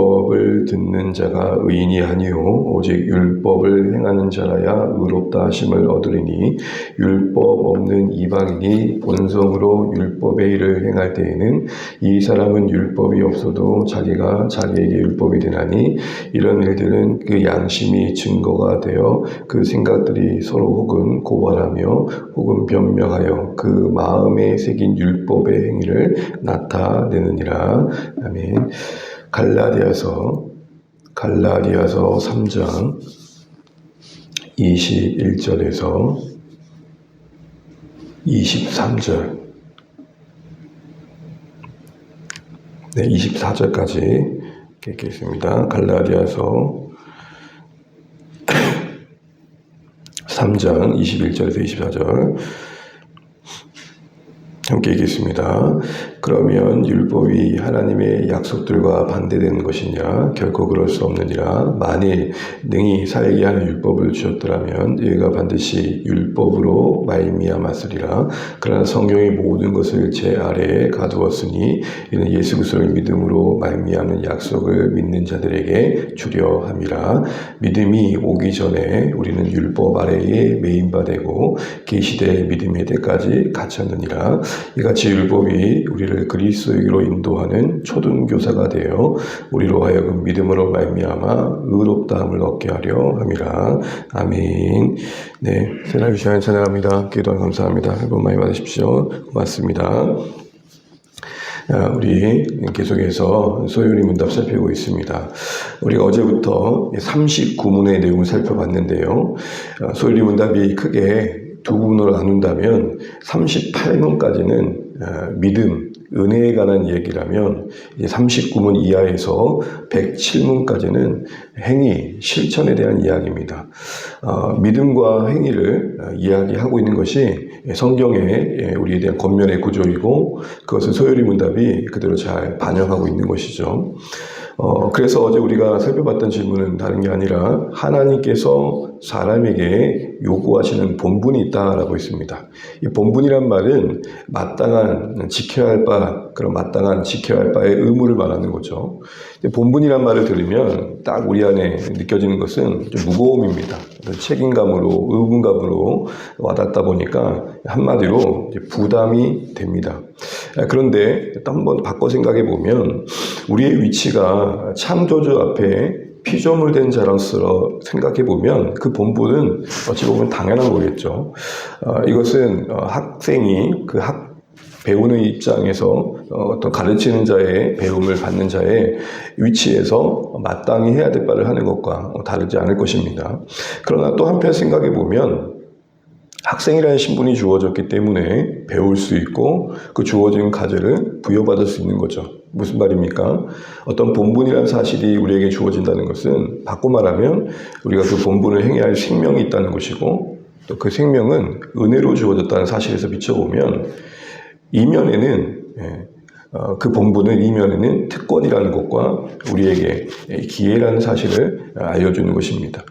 율법을 듣는 자가 의인이 아니요 오직 율법을 행하는 자라야 의롭다 하심을 얻으리니 율법 없는 이방인이 본성으로 율법의 일을 행할 때에는 이 사람은 율법이 없어도 자기가 자기에게 율법이 되나니 이런 일들은 그 양심이 증거가 되어 그 생각들이 서로 혹은 고발하며 혹은 변명하여 그 마음에 새긴 율법의 행위를 나타내느니라 아멘. 갈라디아서 갈라디아서 3장 21절에서 23절 네, 24절까지 읽겠습니다. 갈라디아서 3장 21절에서 24절 함께 읽겠습니다. 그러면 율법이 하나님의 약속들과 반대되는 것이냐? 결코 그럴 수 없느니라. 만일 능히 살게 하는 율법을 주셨더라면 얘가 반드시 율법으로 말미암았으리라. 그러나 성경의 모든 것을 제 아래에 가두었으니 이는 예수 그리스도를 믿음으로 말미암는 약속을 믿는 자들에게 주려 함이라. 믿음이 오기 전에 우리는 율법 아래에 메인바 되고 계시되 믿음의 때까지 갇혔느니라. 이같이 율법이 우리를 그리스도에게로 인도하는 초등교사가 되어 우리로 하여금 믿음으로 말미암아 의롭다함을 얻게 하려 함이라. 아멘. 네, 새날 주시하는 찬양합니다. 기도 감사합니다. 여러분 많이 받으십시오. 고맙습니다. 아, 우리 계속해서 소요리 문답 살피고 있습니다. 우리가 어제부터 39문의 내용을 살펴봤는데요. 아, 소요리 문답이 크게 두 부분으로 나눈다면 38문까지는 아, 믿음, 은혜에 관한 얘기라면 39문 이하에서 107문까지는 행위, 실천에 대한 이야기입니다. 어, 믿음과 행위를 이야기하고 있는 것이 성경의 우리에 대한 겉면의 구조이고 그것을 소요리 문답이 그대로 잘 반영하고 있는 것이죠. 어, 그래서 어제 우리가 살펴봤던 질문은 다른 게 아니라 하나님께서 사람에게 요구하시는 본분이 있다라고 했습니다. 이 본분이란 말은 마땅한 지켜야 할 바, 그런 마땅한 지켜야 할 바의 의무를 말하는 거죠. 본분이란 말을 들으면 딱 우리 안에 느껴지는 것은 좀 무거움입니다. 책임감으로, 의무감으로 와닿다 보니까 한마디로 부담이 됩니다. 그런데 또 한번 바꿔 생각해 보면 우리의 위치가 창조주 앞에 피조물 된 자로서 생각해 보면 그 본분은 어찌 보면 당연한 거겠죠. 어, 이것은 어, 학생이 그 학, 배우는 입장에서 어떤 가르치는 자의 배움을 받는 자의 위치에서 마땅히 해야 될 바를 하는 것과 다르지 않을 것입니다. 그러나 또 한편 생각해 보면 학생이라는 신분이 주어졌기 때문에 배울 수 있고 그 주어진 과제를 부여받을 수 있는 거죠. 무슨 말입니까? 어떤 본분이라는 사실이 우리에게 주어진다는 것은 바꿔 말하면 우리가 그 본분을 행해야 할 생명이 있다는 것이고 또 그 생명은 은혜로 주어졌다는 사실에서 비춰보면 이면에는 예, 어, 그 본분은 이면에는 특권이라는 것과 우리에게 기회라는 사실을 알려주는 것입니다.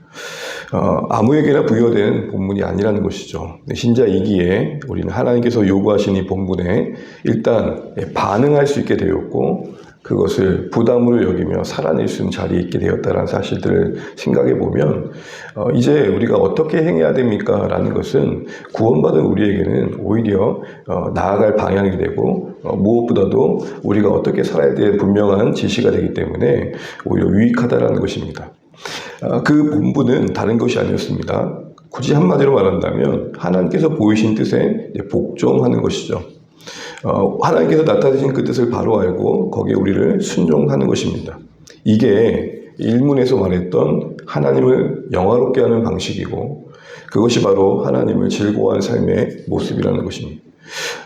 어, 아무에게나 부여된 본문이 아니라는 것이죠. 신자이기에 우리는 하나님께서 요구하신 이 본문에 일단 반응할 수 있게 되었고 그것을 부담으로 여기며 살아낼 수 있는 자리에 있게 되었다는 사실들을 생각해 보면 어, 이제 우리가 어떻게 행해야 됩니까? 라는 것은 구원받은 우리에게는 오히려 어, 나아갈 방향이 되고 어, 무엇보다도 우리가 어떻게 살아야 될 분명한 지시가 되기 때문에 오히려 유익하다라는 것입니다. 아, 그 본분은 다른 것이 아니었습니다. 굳이 한마디로 말한다면 하나님께서 보이신 뜻에 복종하는 것이죠. 어, 하나님께서 나타내신 그 뜻을 바로 알고 거기에 우리를 순종하는 것입니다. 이게 일문에서 말했던 하나님을 영화롭게 하는 방식이고 그것이 바로 하나님을 즐거워하는 삶의 모습이라는 것입니다.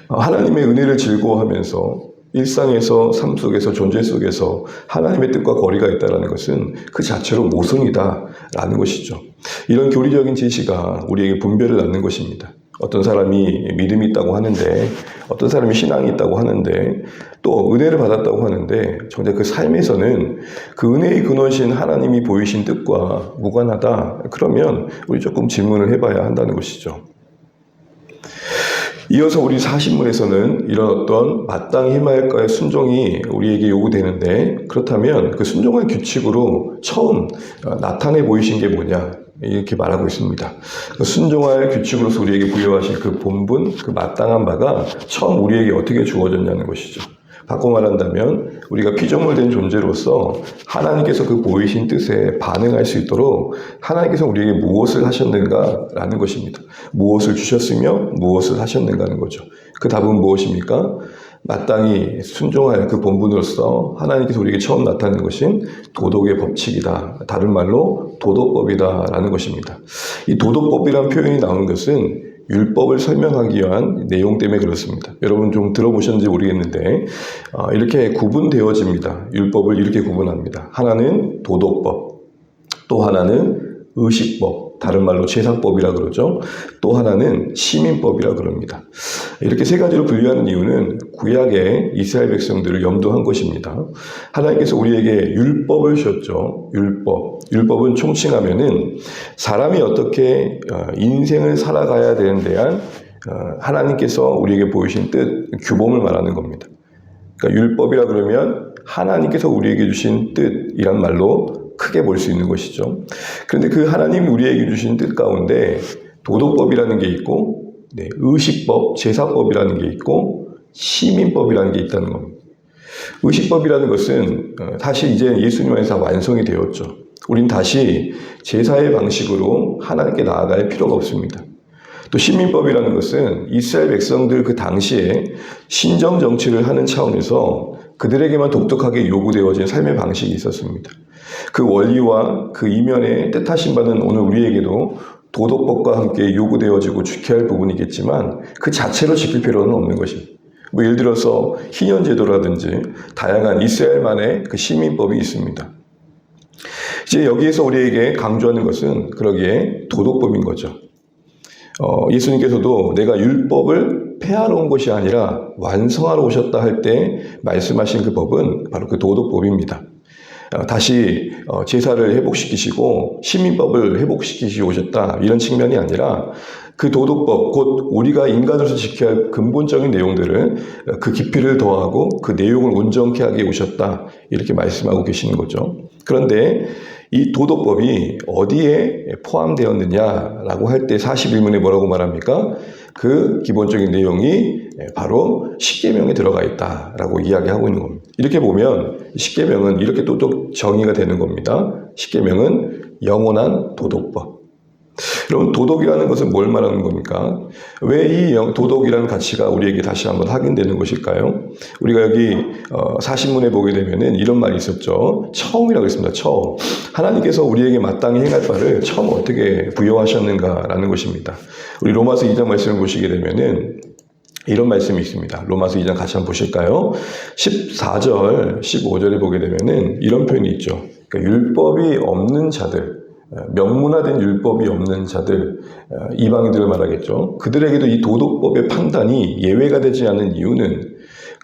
어, 하나님의 은혜를 즐거워하면서 일상에서 삶 속에서 존재 속에서 하나님의 뜻과 거리가 있다는 것은 그 자체로 모순이다라는 것이죠. 이런 교리적인 지시가 우리에게 분별을 낳는 것입니다. 어떤 사람이 믿음이 있다고 하는데 어떤 사람이 신앙이 있다고 하는데 또 은혜를 받았다고 하는데 정작 그 삶에서는 그 은혜의 근원신 하나님이 보이신 뜻과 무관하다 그러면 우리 조금 질문을 해봐야 한다는 것이죠. 이어서 우리 사신문에서는 이런 어떤 마땅히 행할까의 순종이 우리에게 요구되는데 그렇다면 그 순종의 규칙으로 처음 어, 나타내 보이신 게 뭐냐 이렇게 말하고 있습니다. 그 순종할 규칙으로서 우리에게 부여하신 그 본분, 그 마땅한 바가 처음 우리에게 어떻게 주어졌냐는 것이죠. 바꿔 말한다면 우리가 피조물된 존재로서 하나님께서 그 보이신 뜻에 반응할 수 있도록 하나님께서 우리에게 무엇을 하셨는가라는 것입니다. 무엇을 주셨으며 무엇을 하셨는가는 거죠. 그 답은 무엇입니까? 마땅히 순종할 그 본분으로서 하나님께서 우리에게 처음 나타낸 것인 도덕의 법칙이다. 다른 말로 도덕법이다라는 것입니다. 이 도덕법이라는 표현이 나온 것은 율법을 설명하기 위한 내용 때문에 그렇습니다. 여러분 좀 들어보셨는지 모르겠는데 어, 이렇게 구분되어집니다. 율법을 이렇게 구분합니다. 하나는 도덕법, 또 하나는 의식법, 다른 말로 제사법이라 그러죠. 또 하나는 시민법이라 그럽니다. 이렇게 세 가지로 분류하는 이유는 구약의 이스라엘 백성들을 염두한 것입니다. 하나님께서 우리에게 율법을 주셨죠. 율법. 율법은 총칭하면은 사람이 어떻게 어, 인생을 살아가야 되는 대한 어, 하나님께서 우리에게 보이신 뜻, 규범을 말하는 겁니다. 그러니까 율법이라 그러면 하나님께서 우리에게 주신 뜻이란 말로 크게 볼 수 있는 것이죠. 그런데 그 하나님이 우리에게 주신 뜻 가운데 도덕법이라는 게 있고, 네, 의식법, 제사법이라는 게 있고, 시민법이라는 게 있다는 겁니다. 의식법이라는 것은 어, 사실 이제 예수님 안에서 완성이 되었죠. 우린 다시 제사의 방식으로 하나님께 나아갈 필요가 없습니다. 또 시민법이라는 것은 이스라엘 백성들 그 당시에 신정 정치를 하는 차원에서 그들에게만 독특하게 요구되어진 삶의 방식이 있었습니다. 그 원리와 그 이면에 뜻하신 바는 오늘 우리에게도 도덕법과 함께 요구되어지고 지켜야 할 부분이겠지만 그 자체로 지킬 필요는 없는 것입니다. 뭐 예를 들어서 희년제도라든지 다양한 이스라엘만의 그 시민법이 있습니다. 이제 여기에서 우리에게 강조하는 것은 그러기에 도덕법인 거죠. 어, 예수님께서도 내가 율법을 폐하러 온 것이 아니라 완성하러 오셨다 할 때 말씀하신 그 법은 바로 그 도덕법입니다. 어, 다시 어, 제사를 회복시키시고 시민법을 회복시키시고 오셨다 이런 측면이 아니라 그 도덕법 곧 우리가 인간으로서 지켜야 할 근본적인 내용들을 어, 그 깊이를 더하고 그 내용을 온전케 하게 오셨다 이렇게 말씀하고 계시는 거죠. 그런데 이 도덕법이 어디에 포함되었느냐라고 할 때 41문에 뭐라고 말합니까? 그 기본적인 내용이 바로 십계명에 들어가 있다라고 이야기하고 있는 겁니다. 이렇게 보면 십계명은 이렇게 또 정의가 되는 겁니다. 십계명은 영원한 도덕법. 여러분 도덕이라는 것은 뭘 말하는 겁니까? 왜 이 도덕이라는 가치가 우리에게 다시 한번 확인되는 것일까요? 우리가 여기 어, 사신문에 보게 되면은 이런 말이 있었죠. 처음이라고 했습니다. 처음. 하나님께서 우리에게 마땅히 행할 바를 처음 어떻게 부여하셨는가라는 것입니다. 우리 로마서 2장 말씀을 보시게 되면은 이런 말씀이 있습니다. 로마서 2장 같이 한번 보실까요? 14절, 15절에 보게 되면은 이런 표현이 있죠. 그러니까 율법이 없는 자들, 명문화된 율법이 없는 자들, 이방인들을 말하겠죠. 그들에게도 이 도덕법의 판단이 예외가 되지 않은 이유는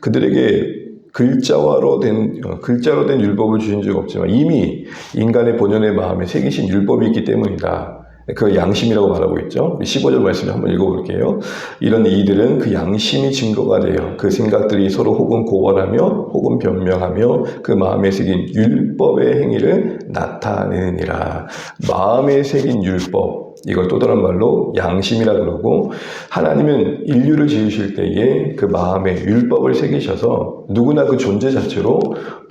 그들에게 글자화로 된, 어, 글자로 된 율법을 주신 적 없지만 이미 인간의 본연의 마음에 새기신 율법이 있기 때문이다. 그 양심이라고 말하고 있죠. 15절 말씀을 한번 읽어볼게요. 이런 이들은 그 양심이 증거가 되어 그 생각들이 서로 혹은 고발하며 혹은 변명하며 그 마음에 새긴 율법의 행위를 나타내느니라. 마음에 새긴 율법. 이걸 또 다른 말로 양심이라 그러고 하나님은 인류를 지으실 때에 그 마음에 율법을 새기셔서 누구나 그 존재 자체로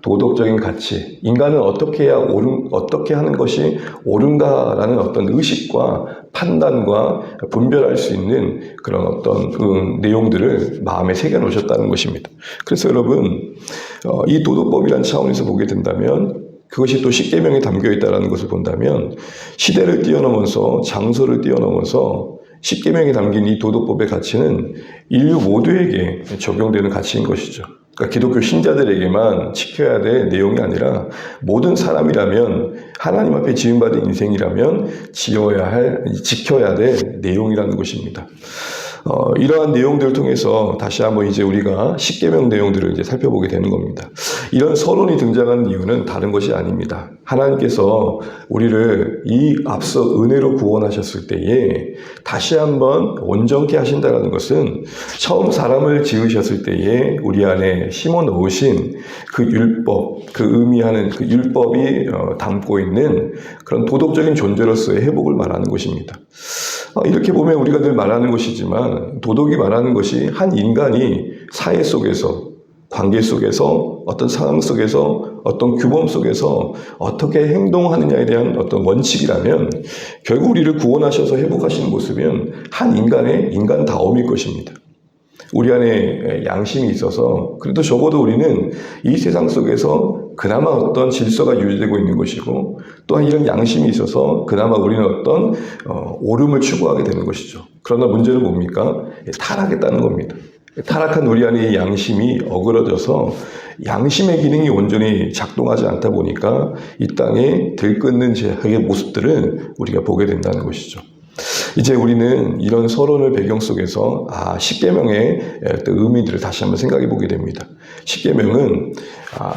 도덕적인 가치, 인간은 어떻게 해야 옳은, 어떻게 하는 것이 옳은가라는 어떤 의식과 판단과 분별할 수 있는 그런 어떤 그 내용들을 마음에 새겨 놓으셨다는 것입니다. 그래서 여러분, 어, 이 도덕법이라는 차원에서 보게 된다면 그것이 또 십계명에 담겨 있다는 것을 본다면 시대를 뛰어넘어서 장소를 뛰어넘어서 십계명에 담긴 이 도덕법의 가치는 인류 모두에게 적용되는 가치인 것이죠. 그러니까 기독교 신자들에게만 지켜야 될 내용이 아니라 모든 사람이라면 하나님 앞에 지음받은 인생이라면 지어야 할 지켜야 될 내용이라는 것입니다. 어, 이러한 내용들을 통해서 다시 한번 이제 우리가 십계명 내용들을 이제 살펴보게 되는 겁니다. 이런 서론이 등장하는 이유는 다른 것이 아닙니다. 하나님께서 우리를 이 앞서 은혜로 구원하셨을 때에 다시 한번 온전케 하신다는 것은 처음 사람을 지으셨을 때에 우리 안에 심어 넣으신 그 율법, 그 의미하는 그 율법이 어, 담고 있는 그런 도덕적인 존재로서의 회복을 말하는 것입니다. 어, 이렇게 보면 우리가 늘 말하는 것이지만 도덕이 말하는 것이 한 인간이 사회 속에서 관계 속에서 어떤 상황 속에서 어떤 규범 속에서 어떻게 행동하느냐에 대한 어떤 원칙이라면 결국 우리를 구원하셔서 회복하시는 모습은 한 인간의 인간다움일 것입니다. 우리 안에 양심이 있어서 그래도 적어도 우리는 이 세상 속에서 그나마 어떤 질서가 유지되고 있는 것이고 또한 이런 양심이 있어서 그나마 우리는 어떤 어, 오름을 추구하게 되는 것이죠. 그러나 문제는 뭡니까? 타락했다는 겁니다. 타락한 우리 안의 양심이 어그러져서 양심의 기능이 온전히 작동하지 않다 보니까 이 땅에 들끓는 죄악의 모습들을 우리가 보게 된다는 것이죠. 이제 우리는 이런 서론을 배경 속에서 아 십계명의 의미들을 다시 한번 생각해 보게 됩니다. 십계명은 아,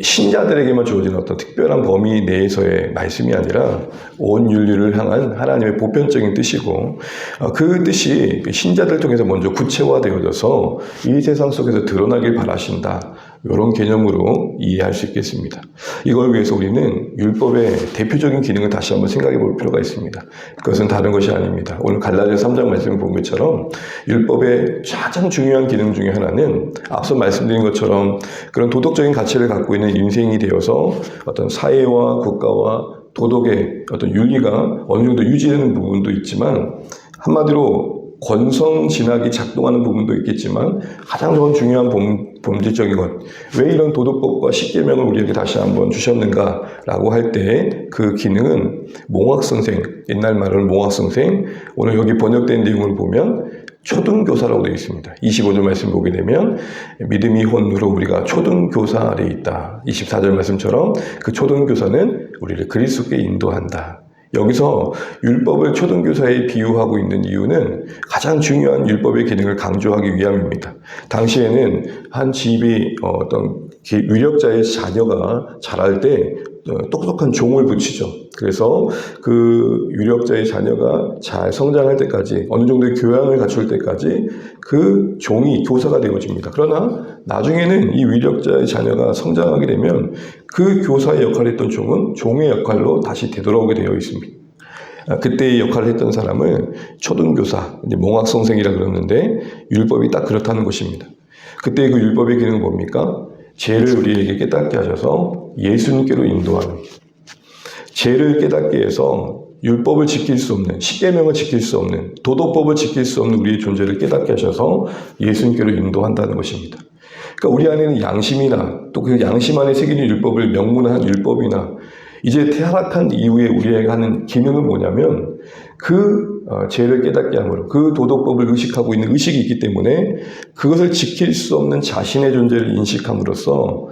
신자들에게만 주어진 어떤 특별한 범위 내에서의 말씀이 아니라 온 인류를 향한 하나님의 보편적인 뜻이고 어, 그 뜻이 신자들 통해서 먼저 구체화되어져서 이 세상 속에서 드러나길 바라신다. 이런 개념으로 이해할 수 있겠습니다. 이걸 위해서 우리는 율법의 대표적인 기능을 다시 한번 생각해 볼 필요가 있습니다. 그것은 다른 것이 아닙니다. 오늘 갈라디아 3장 말씀을 본 것처럼 율법의 가장 중요한 기능 중에 하나는 앞서 말씀드린 것처럼 그런 도덕적인 가치를 갖고 있는 인생이 되어서 어떤 사회와 국가와 도덕의 어떤 윤리가 어느 정도 유지되는 부분도 있지만 한마디로 권성 진학이 작동하는 부분도 있겠지만 가장 중요한 범, 범죄적인 것. 왜 이런 도덕법과 십계명을 우리에게 다시 한번 주셨는가라고 할 때 그 기능은 몽학선생, 옛날 말로 몽학선생, 오늘 여기 번역된 내용을 보면 초등교사라고 되어 있습니다. 25절 말씀 보게 되면 믿음이 혼으로 우리가 초등교사 아래 있다. 24절 말씀처럼 그 초등교사는 우리를 그리스도께 인도한다. 여기서 율법을 초등교사에 비유하고 있는 이유는 가장 중요한 율법의 기능을 강조하기 위함입니다. 당시에는 한 집이 어떤 위력자의 자녀가 자랄 때 어, 똑똑한 종을 붙이죠. 그래서 그 유력자의 자녀가 잘 성장할 때까지 어느 정도의 교양을 갖출 때까지 그 종이 교사가 되어집니다. 그러나 나중에는 이 위력자의 자녀가 성장하게 되면 그 교사의 역할을 했던 종은 종의 역할로 다시 되돌아오게 되어 있습니다. 아, 그때의 역할을 했던 사람을 초등교사, 몽학성생이라 그러는데 율법이 딱 그렇다는 것입니다. 그때 그 율법의 기능은 뭡니까? 죄를 우리에게 깨닫게 하셔서 예수님께로 인도하는 죄를 깨닫게 해서 율법을 지킬 수 없는 십계명을 지킬 수 없는 도덕법을 지킬 수 없는 우리의 존재를 깨닫게 하셔서 예수님께로 인도한다는 것입니다. 그러니까 우리 안에는 양심이나 또 그 양심 안에 새기는 율법을 명문한 율법이나 이제 타락한 이후에 우리에게 하는 기능은 뭐냐면 그 어, 죄를 깨닫게 함으로 그 도덕법을 의식하고 있는 의식이 있기 때문에 그것을 지킬 수 없는 자신의 존재를 인식함으로써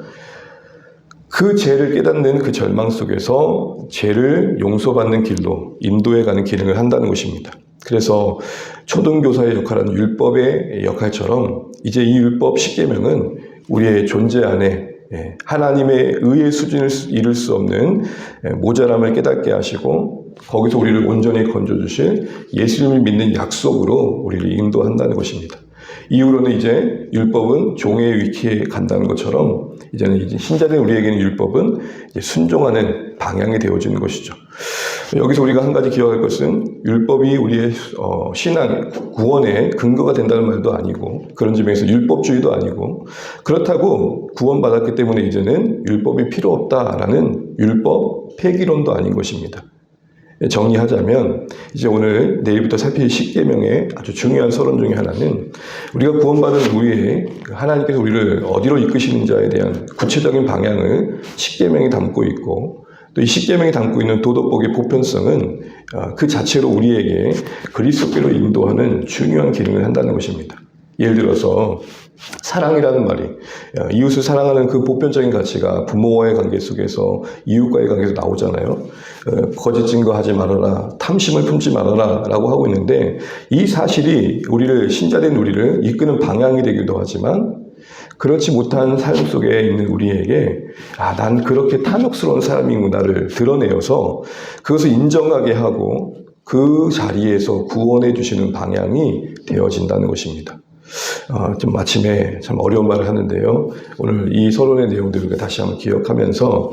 그 죄를 깨닫는 그 절망 속에서 죄를 용서받는 길로 인도해 가는 기능을 한다는 것입니다. 그래서 초등교사의 역할은 율법의 역할처럼 이제 이 율법 10계명은 우리의 존재 안에 예, 하나님의 의의 수준을 이룰 수 없는 예, 모자람을 깨닫게 하시고 거기서 우리를 온전히 건져주실 예수님을 믿는 약속으로 우리를 인도한다는 것입니다. 이후로는 이제 율법은 종의 위키에 간다는 것처럼 이제는 이제 신자된 우리에게는 율법은 순종하는 방향이 되어지는 것이죠. 여기서 우리가 한 가지 기억할 것은 율법이 우리의 어, 신앙, 구원의 근거가 된다는 말도 아니고 그런 점에서 율법주의도 아니고 그렇다고 구원받았기 때문에 이제는 율법이 필요 없다라는 율법 폐기론도 아닌 것입니다. 정리하자면 이제 오늘 내일부터 살필 십계명의 아주 중요한 서론 중의 하나는 우리가 구원받은 후에 하나님께서 우리를 어디로 이끄시는지에 대한 구체적인 방향을 십계명이 담고 있고 또이 십계명이 담고 있는 도덕법의 보편성은 어, 그 자체로 우리에게 그리스도께로 인도하는 중요한 기능을 한다는 것입니다. 예를 들어서 사랑이라는 말이 야, 이웃을 사랑하는 그 보편적인 가치가 부모와의 관계 속에서 이웃과의 관계에서 나오잖아요. 어, 거짓 증거하지 말아라, 탐심을 품지 말아라라고 하고 있는데 이 사실이 우리를 신자된 우리를 이끄는 방향이 되기도 하지만 그렇지 못한 삶 속에 있는 우리에게 아, 난 그렇게 탐욕스러운 사람이구나를 드러내어서 그것을 인정하게 하고 그 자리에서 구원해 주시는 방향이 되어진다는 것입니다. 어, 좀 마침에 참 어려운 말을 하는데요. 오늘 이 서론의 내용들을 다시 한번 기억하면서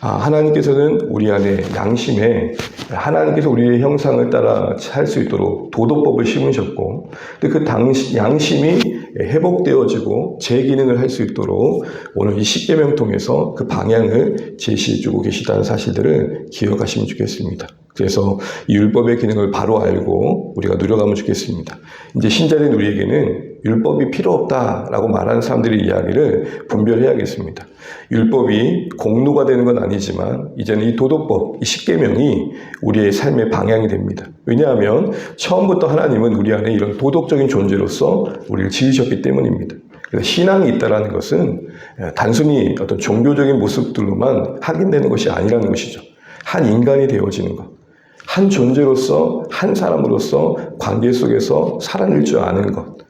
아, 하나님께서는 우리 안에 양심에 하나님께서 우리의 형상을 따라 살 수 있도록 도덕법을 심으셨고 그 당시, 양심이 회복되어지고 재기능을 할 수 있도록 오늘 이 십계명 통해서 그 방향을 제시해주고 계시다는 사실들을 기억하시면 좋겠습니다. 그래서 이 율법의 기능을 바로 알고 우리가 누려가면 좋겠습니다. 이제 신자된 우리에게는 율법이 필요 없다라고 말하는 사람들의 이야기를 분별해야겠습니다. 율법이 공로가 되는 건 아니지만 이제는 이 도덕법, 이 십계명이 우리의 삶의 방향이 됩니다. 왜냐하면 처음부터 하나님은 우리 안에 이런 도덕적인 존재로서 우리를 지으셨기 때문입니다. 신앙이 있다라는 것은 단순히 어떤 종교적인 모습들로만 확인되는 것이 아니라는 것이죠. 한 인간이 되어지는 것. 한 존재로서, 한 사람으로서 관계 속에서 살아낼 줄 아는 것.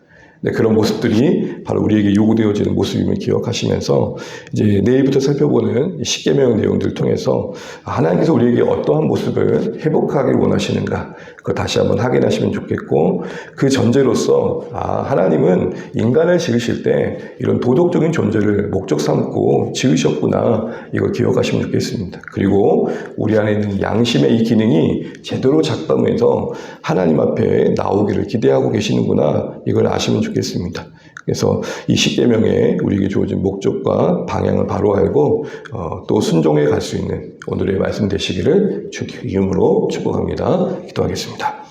네, 그런 모습들이 바로 우리에게 요구되어지는 모습임을 기억하시면서 이제 내일부터 살펴보는 십계명 내용들을 통해서 하나님께서 우리에게 어떠한 모습을 회복하길 원하시는가 그거 다시 한번 확인하시면 좋겠고 그 전제로서 아, 하나님은 인간을 지으실 때 이런 도덕적인 존재를 목적 삼고 지으셨구나 이걸 기억하시면 좋겠습니다. 그리고 우리 안에 있는 양심의 이 기능이 제대로 작동해서 하나님 앞에 나오기를 기대하고 계시는구나 이걸 아시면 좋겠습니다. 그래서 이 십계명에 우리에게 주어진 목적과 방향을 바로 알고 어, 또 순종해 갈 수 있는 오늘의 말씀 되시기를 주 이름으로 축복합니다. 기도하겠습니다.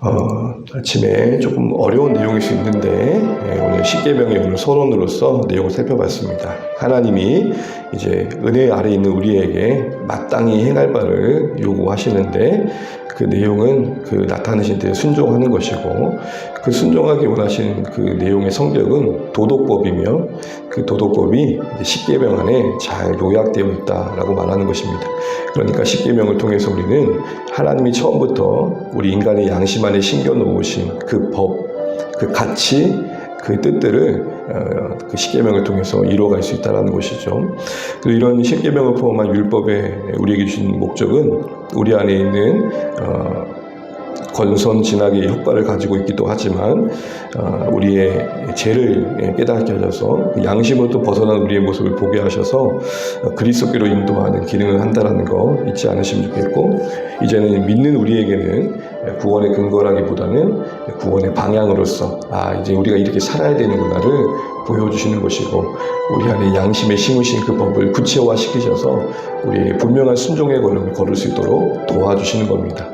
어, 아침에 조금 어려운 내용일 수 있는데 예, 오늘 십계명의 오늘 서론으로서 내용을 살펴봤습니다. 하나님이 이제 은혜 아래 있는 우리에게 마땅히 행할 바를 요구하시는데 그 내용은 그 나타내신 데 순종하는 것이고 그 순종하기 원하시는 그 내용의 성격은 도덕법이며 그 도덕법이 십계명 안에 잘 요약되어 있다라고 말하는 것입니다. 그러니까 십계명을 통해서 우리는 하나님이 처음부터 우리 인간의 양심 안에 심겨 놓으신 그 법, 그 가치, 그 뜻들을 어, 그 십계명을 통해서 이루어갈 수 있다는 것이죠. 이런 십계명을 포함한 율법에 우리에게 주신 목적은 우리 안에 있는 어, 건선 진학의 효과를 가지고 있기도 하지만 어, 우리의 죄를 깨닫게 하셔서 그 양심으로부터 벗어난 우리의 모습을 보게 하셔서 그리스도께로 인도하는 기능을 한다라는 거 잊지 않으시면 좋겠고 이제는 믿는 우리에게는 구원의 근거라기보다는 구원의 방향으로서 아 이제 우리가 이렇게 살아야 되는구나를 보여주시는 것이고 우리 안에 양심에 심으신 그 법을 구체화시키셔서 우리에게 분명한 순종의 걸음을 걸을 수 있도록 도와주시는 겁니다.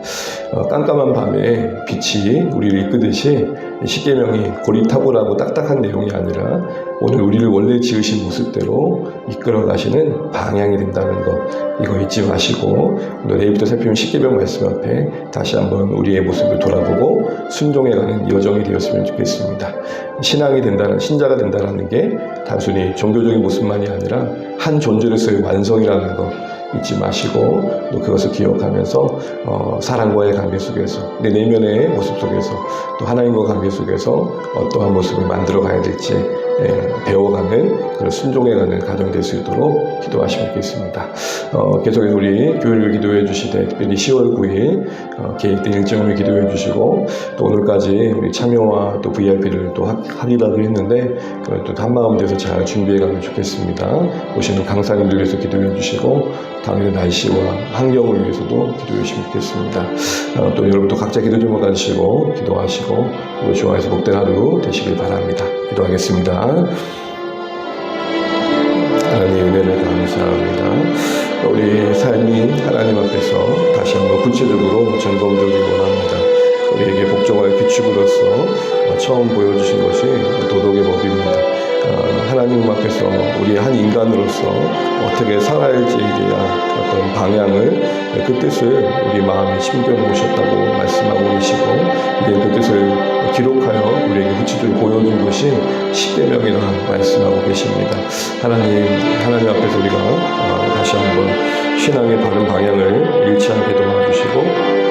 어, 깜깜한 밤에 빛이 우리를 이끄듯이 십계명이 고리타고라고 딱딱한 내용이 아니라 오늘 우리를 원래 지으신 모습대로 이끌어 가시는 방향이 된다는 것 이거 잊지 마시고 오늘 내일부터 살피는 십계명 말씀 앞에 다시 한번 우리의 모습을 돌아보고 순종해가는 여정이 되었으면 좋겠습니다. 신앙이 된다는 신자가 된다는 게 단순히 종교적인 모습만이 아니라 한 존재로서의 완성이라는 것 잊지 마시고 또 그것을 기억하면서 어, 사랑과의 관계 속에서 내 내면의 모습 속에서 또 하나님과 관계 속에서 어떠한 모습을 만들어 가야 될지 예, 배워가는 그런 순종해가는 가정 될 수 있도록 기도하시면 좋겠습니다. 어, 계속해서 우리 교회를 기도해 주시되 특별히 10월 9일 어, 계획된 일정을 기도해 주시고 또 오늘까지 우리 참여와 또 VIP를 또 하리라고 했는데 또 한 마음 돼서 잘 준비해 가면 좋겠습니다. 오시는 강사님들 위해서 기도해 주시고 당일의 날씨와 환경을 위해서도 기도해 주시면 좋겠습니다. 어, 또 여러분도 각자 기도 좀 가지시고 기도하시고 우리 좋아해서 복된 하루 되시길 바랍니다. 기도하겠습니다. 하나님의 은혜를 감사합니다. 우리 삶이 하나님 앞에서 다시 한번 구체적으로 점검되기 원합니다. 우리에게 복종할 규칙으로서 처음 보여주신 것이 도덕의 법입니다. 어, 하나님 앞에서 우리 한 인간으로서 어떻게 살아야 할지에 대한 어떤 방향을 그 뜻을 우리 마음에 심겨 놓으셨다고 말씀하고 계시고 이제 그 뜻을 기록하여 우리에게 구체적으로 보여준 것이 십계명이라 말씀하고 계십니다. 하나님 하나님 앞에서 우리가 어, 다시 한번 신앙의 바른 방향을 잃지 않게 도와주시고